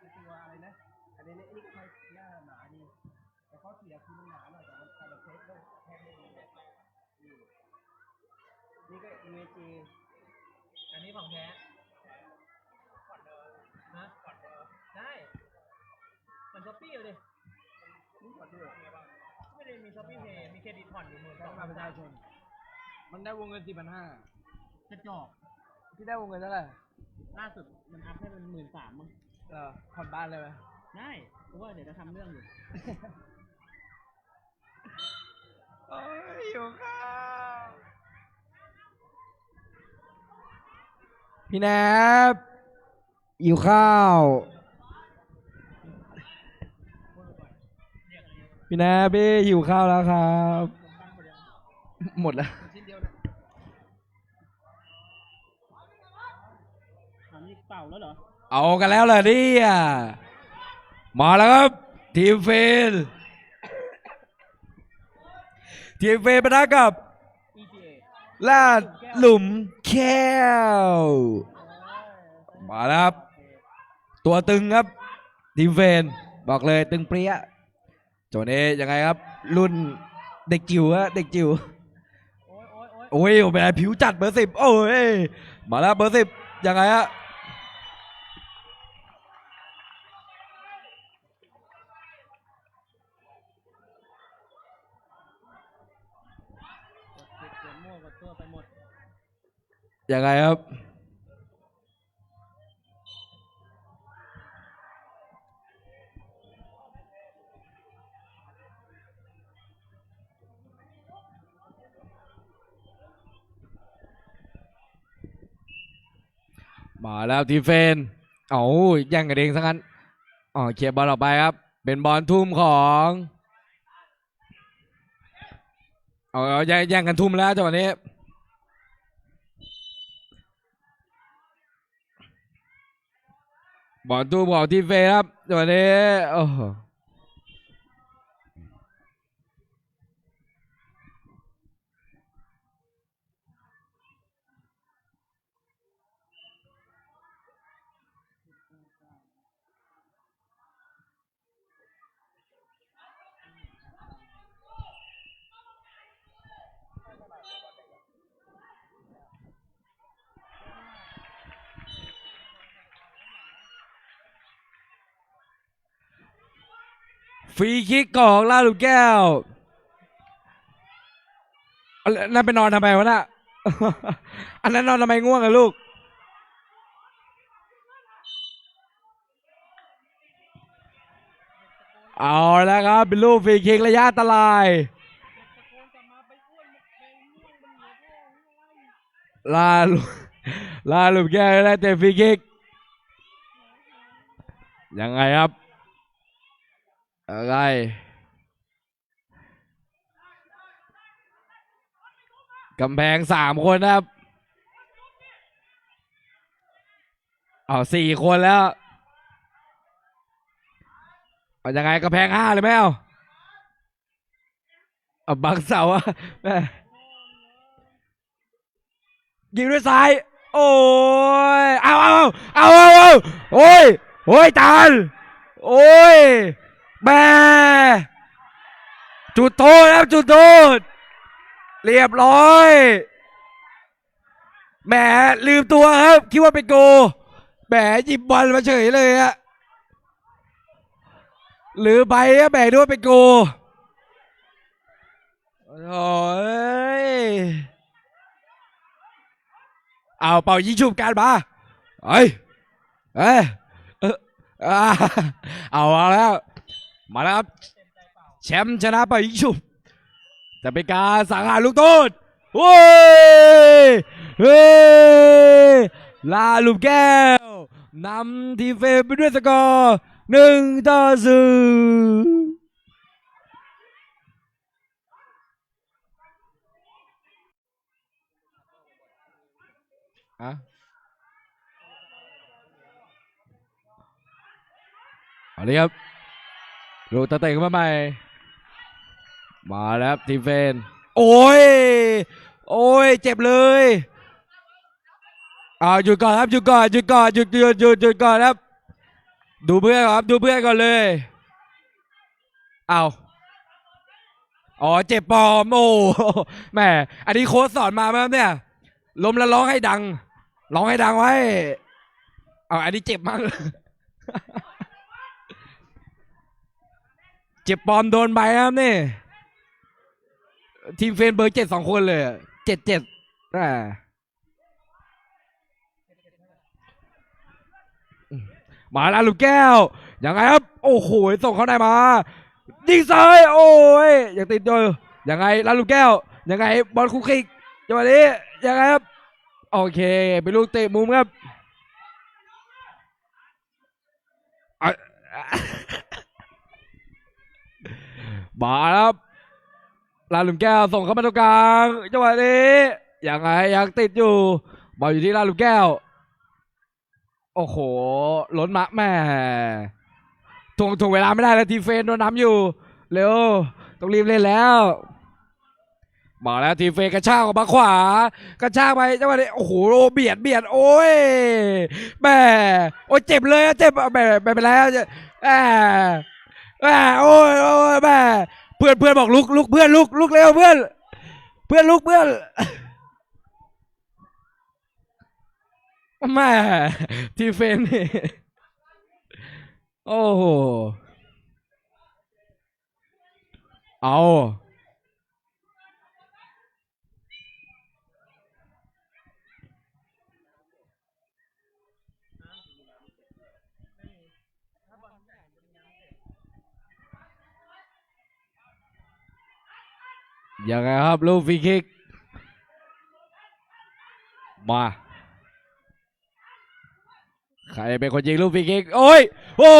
บาทไอ้ตัวอะไรนะ อันนี้นี่ค่อยหน้าหนาดี แต่ข้อเสียคือมันหนาหน่อยแต่มันแต่มันเทคได้แทงได้ดีเลยอืมนี่ก็ UAG อันนี้ของแท้ฮะได้มันช้อปปี้เลยนี่ก่อนด้วยไม่ได้มีช้อปปี้เพย์มีเครดิตผ่อนอยู่หมื่นสต้อองงมาประชาชน มันได้วงเงินสี่พันห้ากระจอกพี่ได้วงเงินเท่าไหร่ล่าสุดมันอัพให้เป็นหมื่นสามมั้ง เออผ่อนบ้านเลยไหมได้เพราะว่าเดี๋ยวจะทำเรื่องอยู่ โอ้ยอยู่ข้าวพี่แนบอยู่ข้าว พี่แนบพี่หิวข้าวแล้วครับ หมดแล้ว ชิ้นเดียวนะอันนี้เปล่าแล้วเหรอ เอากันแล้วเหรอเนี่ยมาแล้วครับ ทีมเฟนทีมเฟนปะทะกับลาดหลุมแก้วมาแล้วครับ ตัวตึงครับ ทีมเฟนบอกเลยตึงเปรี้ยโจนี้ยังไงครับ รุ่นเด็กจิ๋วฮะเด็กจิ๋วโอ้ยโอ้ยโอ้ยโอ้ยเป็นไงผิวจัดเบอร์สิบโอ้ยมาแล้วเบอร์สิบยังไงฮะ กดผิดกดมั่วกดตัวไปหมด ยังไงครับ มาแล้วทีเฟน เอาแย่งกันเองซะงั้นอ๋อเคลียร์บอลออกไปครับ เป็นบอลทุ่มของเอาเอแย่งกันทุ่มแล้วจังหวะนี้ บอลทุ่มของทีมเฟนครับวันนี้โอ้ รีคิกของลาหลุมแก้วนั่นไปนอนทำไมวะน่ะ อันนั้นนอนทำไมง่วงอะลูก เอาแล้วครับเป็นลูกฟรีคิกระยะอันตราย ลาลุมลาหลุมแก้วได้เตะฟรีคิก ยังไงครับ อะไร กำแพงสามคนครับ เอาสี่คนแล้ว เอายังไงกำแพงห้าเลยไหมเอาเอาบังเสาอะแม่ยิงด้วยซ้าย โอ้ย เอาเอาเอาเอาเอาโอ้ย โอ้ยตาลโอ้ย แม่จุดโทษครับจุดโทษ เรียบร้อยแหมลืมตัวครับ คิดว่าเป็นโกแหมหยิบบอลมาเฉยเลยฮะหรือไปอะแหมนึกว่าเป็นโกโอ้ยเอาเป่ายิงฉุบกันมาเฮ้ยเอ้ยเอออ่าเอาเอาแล้ว มาแล้วครับแชมป์ชนะไปยิงฉุบจะเป็นการสังหารลูกโทษโอ้ยเฮ้ยลาลูกแก้วนำทีเฟไปด้วยสกอร์หนึ่งต่อศูนย์อะเอาเลยครับ ลูกตะเตะขึ้นมาใหม่ มาแล้วทีมเฟน โอ้ย โอ้ย เจ็บเลยอ่าหยุดก่อนครับหยุดก่อนหยุดก่อนหยุดหยุดหยุดหยุดก่อนครับ ดูเพื่อนครับ ดูเพื่อนก่อนเลยเอาอ๋อเจ็บปอมโอ้แหม่อันนี้โค้ชสอนมาไหมเนี่ยล้มแล้วร้องให้ดัง ร้องให้ดังไว้เอาอันนี้เจ็บมาก จ็บปอมโดนใบครับนี่ ทีมเฟนเบอร์เจ็ดสองคนเลยเจ็ดเจ็ดอ่ามาแล้วลูกแก้วยังไงครับ โอ้โหส่งเข้าในมายิงซ้ายโอ้ยยังติดอยยังไงลาลูกแก้วยังไงบอลคุกคิกจังหวะนี้ยังไงครับโอเคเป็นลูกเตะมุมครับอะ มาแล้วครับลาหลุมแก้วส่งเข้ามาตรงกลางจังหวะนี้ยังไงยังติดอยู่บอลอยู่ที่ลาหลุมแก้ว โอ้โหล้นมาแม่ถ่วงถ่วงเวลาไม่ได้แล้วทีเฟนโดนน้ำอยู่เร็วต้องรีบเล่นแล้วมาแล้วทีเฟนกระชากออกมาขวากระชากไปจังหวะนี้โอ้โหเบียดเบียดโอ้ยแม่โอ้ยเจ็บเลยเจ็บแม่ไม่เป็นไรอะแม่ แม่โอ้ยโอ้ยแม่เพื่อนเพื่อนบอกลุกลุกเพื่อนลุกลุกเร็วเพื่อน เพื่อนลุกเพื่อนแม่ทีเฟนนี่โอ้โหเอา ยังไงครับลูกฟรีคิก มา ใครเป็นคนยิงลูกฟรีคิก โอ้ย โอ้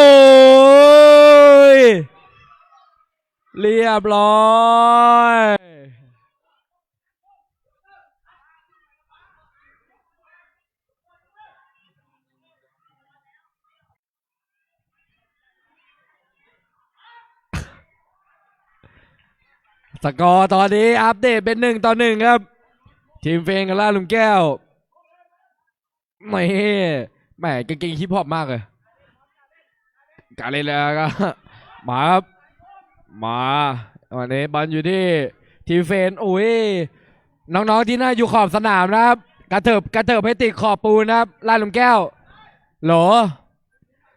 ย เรียบร้อย สกอร์ตอนนี้อัปเดตเป็นหนึ่งต่อหนึ่งครับ ทีมเฟงกับล่าลุงแก้วไม่แหมกางเกงฮิปฮอปมากเลยการเล่นแล้วก็มาครับมาวันนี้บอลอยู่ที่ทีมเฟนโอ้ยน้องๆที่น่าอยู่ขอบสนามนะครับ กระเถิบกระเถิบให้ติดขอบปูนนะครับล่าลุงแก้วโหล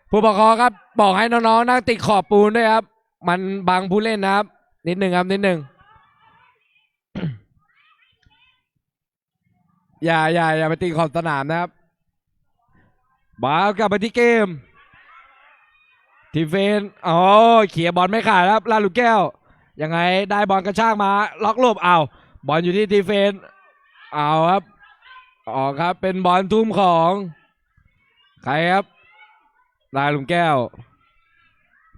ผู้ปกครองครับ บอกให้น้องๆนั่งติดขอบปูนด้วยครับ มันบังผู้เล่นนะครับ นิดหนึ่งครับ นิดหนึ่ง อย่าอย่าอย่าไปตีขอบสนามนะครับมากลับมาที่เกม ทีเฟนอ๋อเขี่ยบอลไม่ขาดครับลาลูกแก้ว ยังไงได้บอลกระชากมา ล็อกลบเอาบอลอยู่ที่ทีเฟนเอาครับออกครับ เป็นบอลทุ่มของ ใครครับลาลุงแก้ว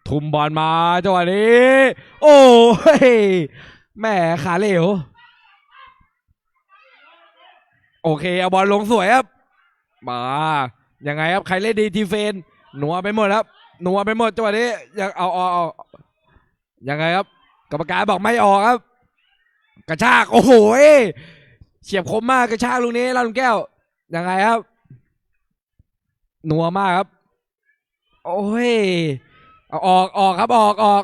ทุ่มบอลมาจังหวะนี้ โอ้ยแหม่ขาเหลว โอเคเอาบอลลงสวยครับ มายังไงครับใครเล่นดีทีเฟนหนัวไปหมดครับหนัวไปหมดจังหวะนี้ยังเอาเอาเอายังไงครับกรรมการบอกไม่ออกครับ กระชากโอ้โหเฉียบคมมากกระชากลูกนี้ลาลุงแก้วยังไงครับหนัวมากครับ โอ้ยเอาออกออกครับออกออก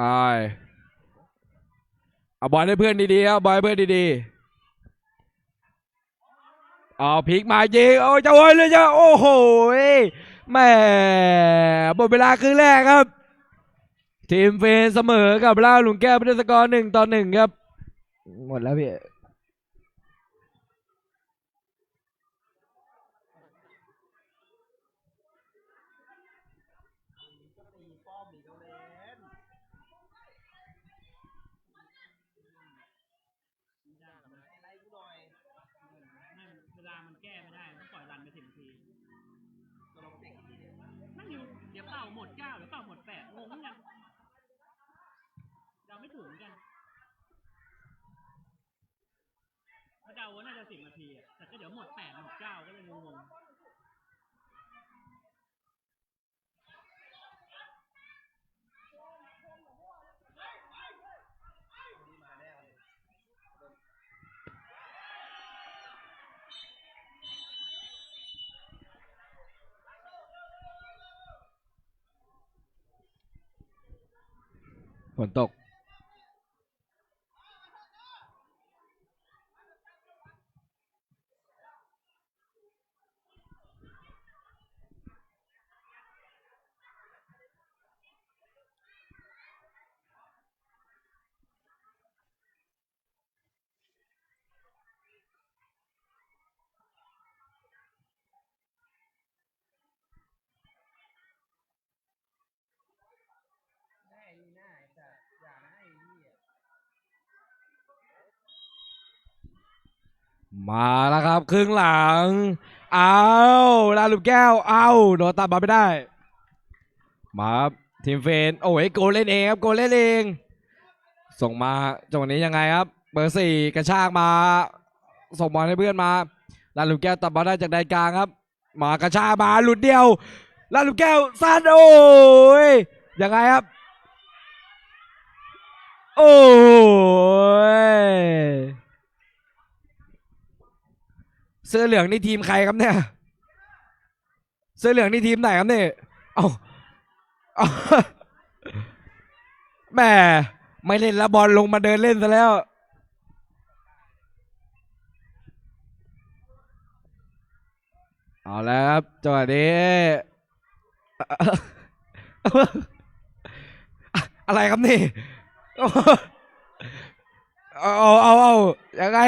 อาย เอาบอลให้เพื่อนดีๆครับบอลให้เพื่อนดีๆเอาพลิกมายิงโอ้ยจะโอยเลยจ้าโอ้โหแหม่หมดเวลาครึ่งแรกครับ ทีมเฟนเสมอกับล่าหลุงแก้วเป็นสกอร์หนึ่งต่อหนึ่งครับ หมดแล้วพี่ ไม่ถึงกันเขาเดาว่าน่าจะสิบนาทีอะแต่ก็เดี๋ยวหมดแปดหมดเก้าก็เลยงงฝนตก มาแล้วครับ ครึ่งหลัง เอาลาลูกแก้ว เอาโดนตัดบอลไม่ได้ มาครับทีมเฟน โอ้ยโกเล่นเองครับโกเล่นเอง ส่งมาจังหวะนี้ยังไงครับ เบอร์สี่กระชากมา ส่งบอลให้เพื่อนมาลาลูกแก้วตัดบอลได้จากแดนกลางครับ มากระชากมาหลุดเดียวลาลูกแก้วซัดโอ้ยยังไงครับ โอ้ย เสื้อเหลืองนี่ทีมใครครับเนี่ย เสื้อเหลืองนี่ทีมไหนครับเนี่ย เอาเอาแหม่ไม่เล่นล้วบอลลงมาเดินเล่นซะแล้ว เอาแล้วครับจังหวะนี้อะไรครับนี่ เอาเอาเอายังไง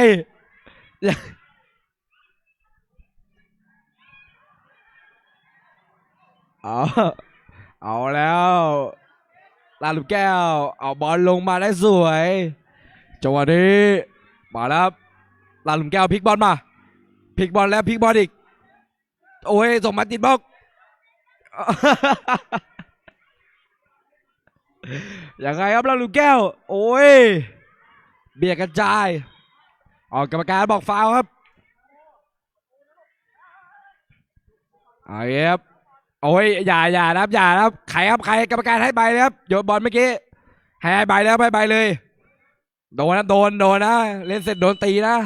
เอาเอาแล้วลาลูกแก้ว เอาบอลลงมาได้สวยจังหวะนี้มาแล้วลาลูกแก้วพลิกบอลมาพลิกบอลแล้วพลิกบอลอีก โอ้ยส่งมาติดบล็อกยังไงครับลาลูกแก้ว โอ้ยเบียดกระจาย ออกกรรมการบอกฟาวล์ครับเอาครับ โอ้ยอย่าอย่านะครับอย่านะครับใครครับใครกรรมการให้ใบเลยครับโยนบอลเมื่อกี้ให้ใบแล้วให้ใบเลยโดนนะโดนโดนนะเล่นเสร็จโดนตีนะ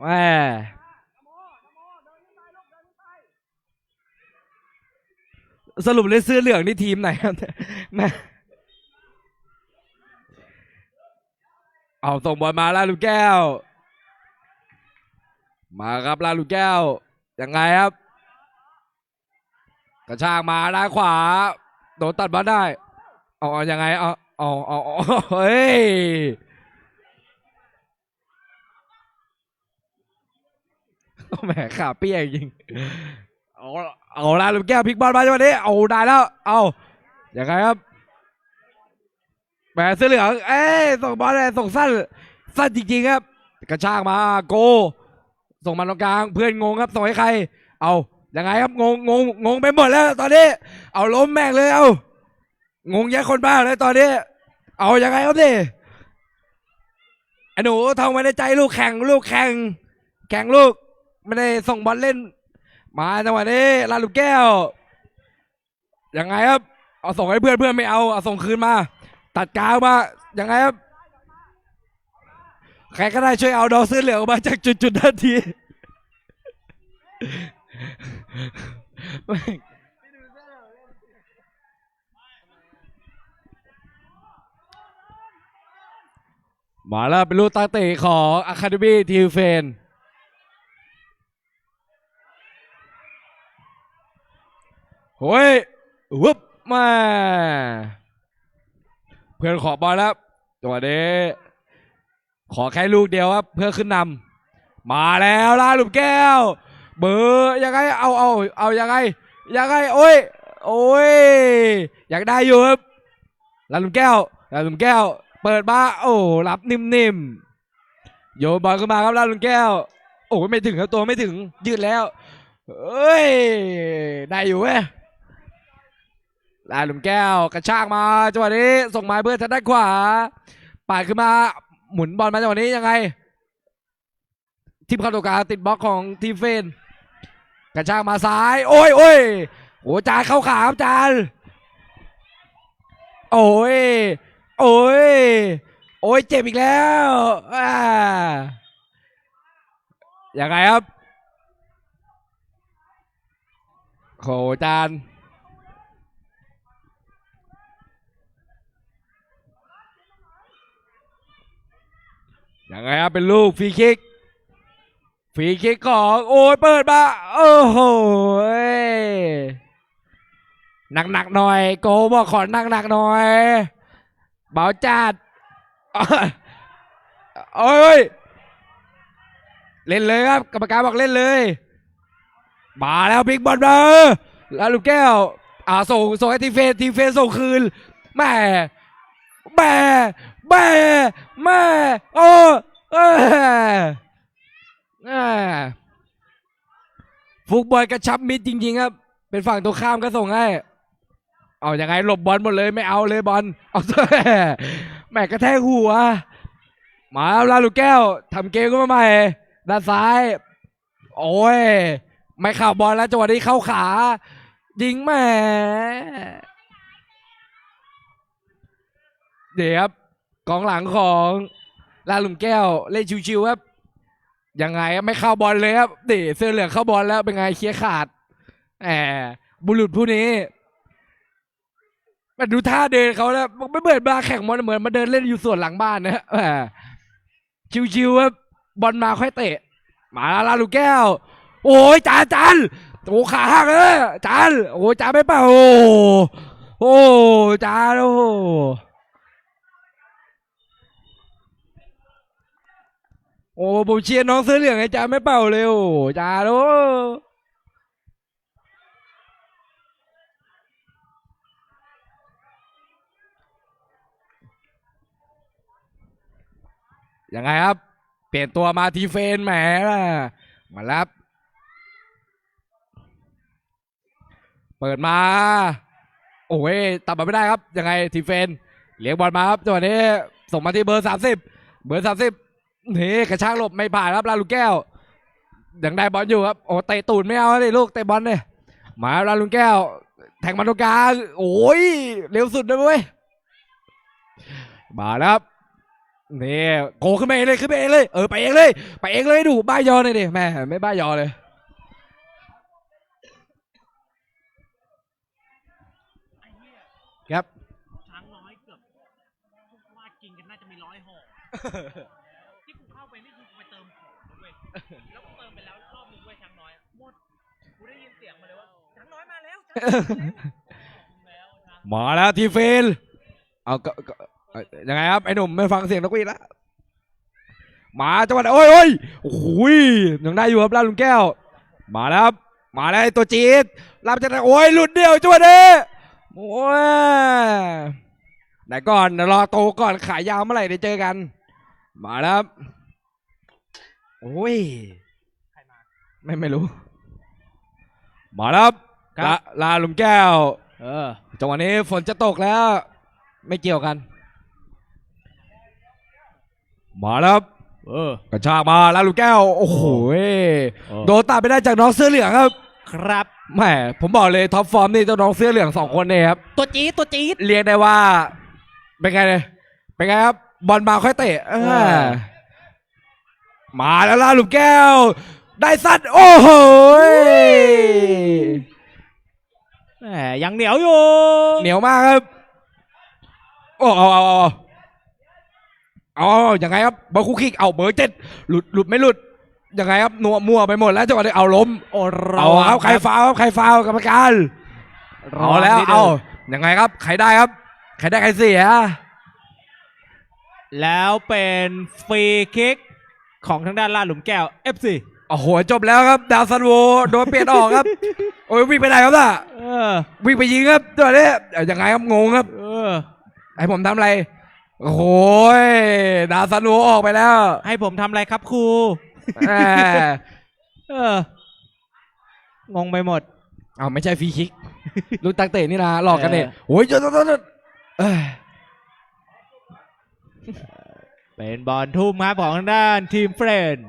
แหมสรุปเล่นเสื้อเหลืองนี่ทีมไหนครับเนี่ยแม่เอาส่งบอลมาลาลูกแก้ว มาครับลาลูกแก้ว ยังไงครับ กระชากมาด้านขวา โดนตัดบอลได้เอาเอายังไงเอาเอาเอาเอเฮ้ยแหมขาเปี้ยจริงเอาเอาลาลูกแก้วพลิกบอลมาจังหวะนี้เอาได้แล้ว เอายังไงครับแหมเสื้อเหลืองเอ้ยส่งบอลเลยส่งสั้นสั้นจริงๆครับ กระชากมาโก ส่งมาตรงกลางเพื่อนงงครับส่งให้ใคร เอายังไงครับงงงงงงไปหมดแล้วตอนนี้ เอาล้มแม่งเลยเอางงแย่คนบ้าเลยตอนนี้ เอายังไงครับนี่ไอ้หนูท่องไว้ในใจลูกแข่งลูกแข่งแข่งลูกไม่ได้ส่งบอลเล่น มาจังหวะนี้ลาลูกแก้วยังไงครับ เอาส่งให้เพื่อนเพื่อนไม่เอาเอาส่งคืนมา ตัดกลางมายังไงครับ ใครก็ได้ช่วยเอาดอกเสื้อเหลืองออกมาจากจุดจุดๆนั้นทีมาแล้วเป็นลูกตาเตะของอะคาเดมี่ทีเฟนโอ้ยวุบมา เพื่อนขอบอลแล้วจังหวะนี้ ขอแค่ลูกเดียวครับเพื่อขึ้นนำมาแล้วล่าลูกแก้ว เบอร์ยังไงเอาเอาเอายังไงยังไงโอ้ยโอ้ยอยากได้อยู่ครับลาลุมแก้วลาลุมแก้ว เปิดมาโอ้รับนิ่มๆโยนบอลขึ้นมาครับลาลุมแก้ว โอ้ไม่ถึงครับตัวไม่ถึงยืดแล้วเอ้ยได้อยู่เว้ยลาลุมแก้วกระชากมาจังหวะนี้ส่งมาเพื่อทางด้านขวาปาดขึ้นมา หมุนบอลมาจังหวะนี้ยังไง ทีมเข้าตัวกาติดบล็อกของทีมเฟน กระชากมาซ้าย โอ้ยโอ้ยโอ้จานเข้าขาครับจานโอ้ย โอ้ย โอ้ยเจ็บอีกแล้วอ่ายังไงครับโหจาน ยังไงครับเป็นลูกฟรีคิกฟรีคิกของโอ้ยเปิดมา โอ้โหหนักหนักหน่อย โกบอกขอหนักหนักหน่อย เบาจัดโอ้ยเล่นเลยครับ กรรมการบอกเล่นเลย มาแล้วบิ๊กบอลมาแล้วลูกแก้ว อ่าส่งส่งให้ทีเฟนทีเฟนส่งคืนแม่ แม่แม่แม่โอ้เอ้ยแฟุกบอลกระชับมิดจริง ๆ ครับ เป็นฝั่งตรงข้ามก็ส่งให้ เอาอยัางไงหลบบอลหมดเลยไม่เอาเลยบอลเอาแม่กระแทกหัวมาแล้วลาลูกแก้วทำเกมก็มาใหม่ด้านซ้าย โอ้ย ไม่เข้าบอลแล้วจังหวะนี้เข้าขา ยิงแหม่ เดี๋ยวครับกองหลังของลาลุมแก้วเล่นชิวๆครับยังไงครับไม่เข้าบอลเลยครับเดี๋ยวเสื้อเหลืองเข้าบอลแล้วเป็นไงเคลียขาดแหมบุรุษผู้นี้มาดูท่าเดินเขาแล้วไม่เหมือนมาแข่งบอลเหมือนมาเดินเล่นอยู่ส่วนหลังบ้านนะฮะแหมชิวๆครับบอลมาค่อยเตะ มาลาลูกแก้ว โอ้ยจานจานโอ้ขาหักเลยจานโอ้จานไม่เป่าโอ้โอ้จานโอ้ อ้ผมเชียร์น้องเสื้อเหลืองไอ้จ่าไม่เป่าเลยโอ้จาโอ้ยังไงครับ เปลี่ยนตัวมาทีเฟนแหมมาแล้วเปิดมา โอ้ยตัดมาไม่ได้ครับ ยังไงทีเฟนเลี้ยงบอลมาครับจังหวะนี้ส่งมาที่เบอร์สามสิบเบอร์สามสิบ นี่กระชากหลบไม่ผ่านครับลาลูกแก้วยังได้บอลอยู่ครับโอ้เตะตูดไม่เอาเลยลูกเตะบอลเนี่ยมาลาลูกแก้ว แทงมันตรงกลางโอ้ยเร็วสุดเลยเว้ยมาแล้วครับนี่โกขึ้นไปเองเลยขึ้นไปเองเลยเออไปเองเลย ไปเองเลยดูบ้ายอหน่อยดิแม่ไม่บ้ายอเลยอเหี้ยครับช้างน้อยเกือบว่ากินกันน่าจะมีร้อยห่อ กูได้ยินเสียงมาเลยว่าช้างน้อยมาแล้วช้างน้อยมาแล้วช้างมาแล้วทีเฟลเอาก็ก็เอ่อยังไงครับไอ้หนุ่มไม่ฟังเสียงนกหวีดละมาจังหวะโอ้ยโอ้ยโอ้โหยยังได้อยู่ครับลาดลุงแก้ว มาแล้วครับมาแล้วไอ้ตัวจี๊ดรับจากไหนโอ้ยหลุดเดียวจังหวะนี้โอ้ยไหนก่อนเดี๋ยวรอโตก่อนขายยาวเมื่อไหร่ได้เจอกัน มาแล้วครับโอ้ย ใครมา ไม่ไม่รู้ มาแล้วครับครับ ลาลาลุงแก้ว เออ จังหวะนี้ฝนจะตกแล้ว ไม่เกี่ยวกัน มาแล้วครับเออ กระชากมาแล้วลูกแก้ว โอ้โหโดโดนตัดไปได้จากน้องเสื้อเหลืองครับครับ แหมผมบอกเลยท็อปฟอร์มนี่เจ้าน้องเสื้อเหลืองสองคนเนี่ยครับ ตัวจี๊ดตัวจี๊ด เรียกได้ว่า เป็นไงเลยเป็นไงครับ บอลมาค่อยเตะเออ เออมาแล้วล่ะลูกแก้ว ได้สัตว์โอ้โห แหมยังเหนียวอยู่เหนียวมากครับ โอ้เอาเอาเอาเอาอายังไงครับบอลคุกคิกเอาเบอร์เจ็ดหลุดหลุดไม่หลุดยังไงครับนัวมัวไปหมดแล้วจังหวะนี้เอาล้มโอ้เอาครับใครฟาวครับใครฟาวกรรมการเอาแล้วเอายังไงครับใครได้ครับใครได้ใครเสียแล้วเป็นฟรีคิกของทางด้านลาดหลุมแก้ว FC โอ้โหจบแล้วครับ ดาวซันโวโดนเปลี่ยนออกครับ โอ้ยวิ่งไปไหนครับน่ะ ออวิ่งไปยิงครับจังหวะนี้เอ้ายังไงครับงงครับ เออ ให้ผมทำอะไร โอ้โหยดาวซันโวออกไปแล้วให้ผมทำอะไรครับครู แหมเออ งงไปหมด เอาไม่ใช่ฟรีคิก ลูกตักเตะนี่นะหลอกกันเนี่ยเออโอ้ยจดจดจดเอ้ยเป็นบอลทุ่มครับของทางด้านทีมเฟรนด์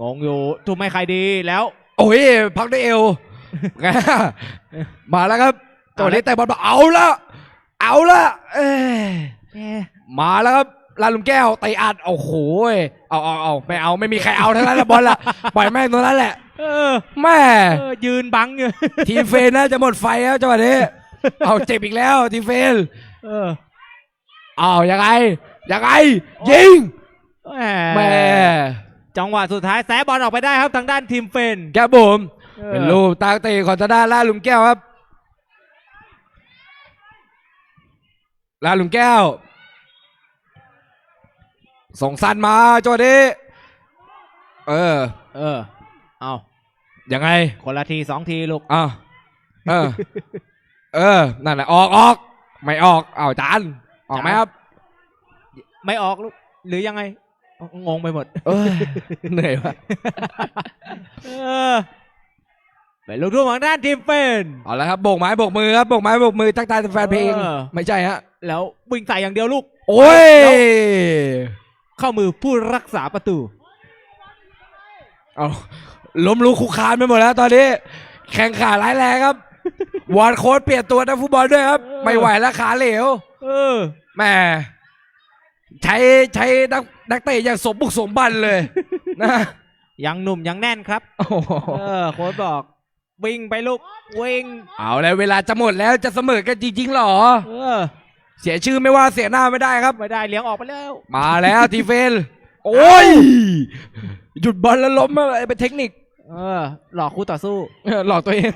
งงอยู่ ทุ่มให้ใครดีแล้ว โอ้ยพักด้วยเอวไง มาแล้วครับตัวนี้แต่บอลมาเอาละเอาละเอ้ยมาแล้วครับลาลุมแก้วไตะอัดโอ้โหยเอาเอาเอาไม่เอาไม่มีใครเอาทั้งนั้นละบอลละปล่อยแม่งตรงนั้นแหละเออแม่เออยืนบังอยู่ทีมเฟนน่าจะหมดไฟแล้วจังหวะนี้เอาเจ็บอีกแล้วทีมเฟนเออเอายังไงยังไงยิงแหแหม่จังหวะสุดท้ายแซะบอลออกไปได้ครับทางด้านทีมเฟนแกบผม เป็นลูกตางเตะของทางด้านล่าดหลุมแก้วครับล่าดหลุมแก้ว ส่งสั้นมาจังหวะนี้เออ เออ เอายังไง คนละทีสองทีลูกอ้าวเออ เออ นั่นแหละ ออกออก ไม่ออกอ้าวจานออกไหมครับ ไม่ออกลูก หรือยังไง งงไปหมด เออเหนื่อยวะ เออเป็นลูกทุ่งของด้านทีมเฟนเอาละครับโบกไม้โบกมือครับโบกไม้โบกมือทักทายแฟนเพลงเออไม่ใช่ฮะ แล้ววิ่งใส่อย่างเดียวลูก โอ้ย เข้ามือผู้รักษาประตู เอาล้มลุกคุกคานไปหมดแล้วตอนนี้ แข่งขาร้ายแรงครับ วอนโค้ดเปลี่ยนตัวนักฟุตบอลด้วยครับ เออ ไม่ไหวแล้วขาเหลวเออ แหม่ใช้ใช้นักนักเตะอย่างสมบุกสมบันเลยนะ ยังหนุ่มยังแน่นครับ โอ้โห เออโค้ชบอก วิ่งไปลูกวิ่งเอาแล้วเวลาจะหมดแล้วจะเสมอกันจริงๆหรอ เออ เสียชื่อไม่ว่าเสียหน้าไม่ได้ครับ ไม่ได้เลี้ยงออกไปแล้ว มาแล้วทีเฟนโอ้ยหยุดบอลแล้วล้มอะไรเป็นเทคนิค เออ หลอกคู่ต่อสู้เออหลอกตัวเอง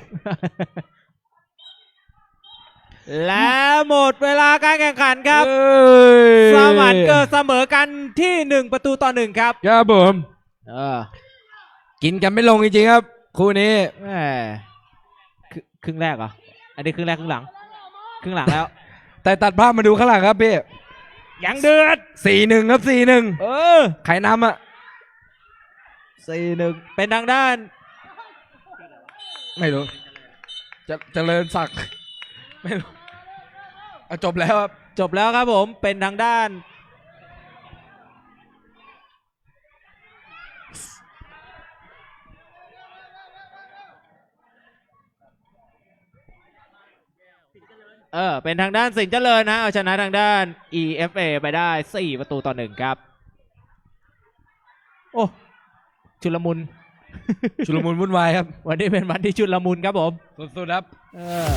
แล้วหมดเวลาการแข่งขันครับเอ้ยสมานเกิดเสมอกันที่หนึ่งประตูต่อหนึ่งครับครับผมเออ กินกันไม่ลงจริงๆครับ คู่นี้แหมครึ่งครึ่งแรกเหรอ อันนี้ครึ่งแรกครึ่งหลัง ครึ่งหลังแล้ว แต่ตัดภาพมาดูข้างหลังครับพี่ยังเดือด สี่หนึ่งครับสี่หนึ่งเออใครนำอะสี่หนึ่งเป็นทางด้าน ไม่รู้จะเจริญศักดิ์ไม่รู้เอาจบแล้วครับ จบแล้วครับผมเป็นทางด้าน เออ เป็นทางด้านสินเจริญนะเอาชนะทางด้าน EFA ไปได้4ประตูต่อหนึ่งครับ โอ้ ชุลมุน ชุลมุนวุ่นวายครับ วันนี้เป็นวันที่ชุลมุนครับผม สุดๆครับ เออ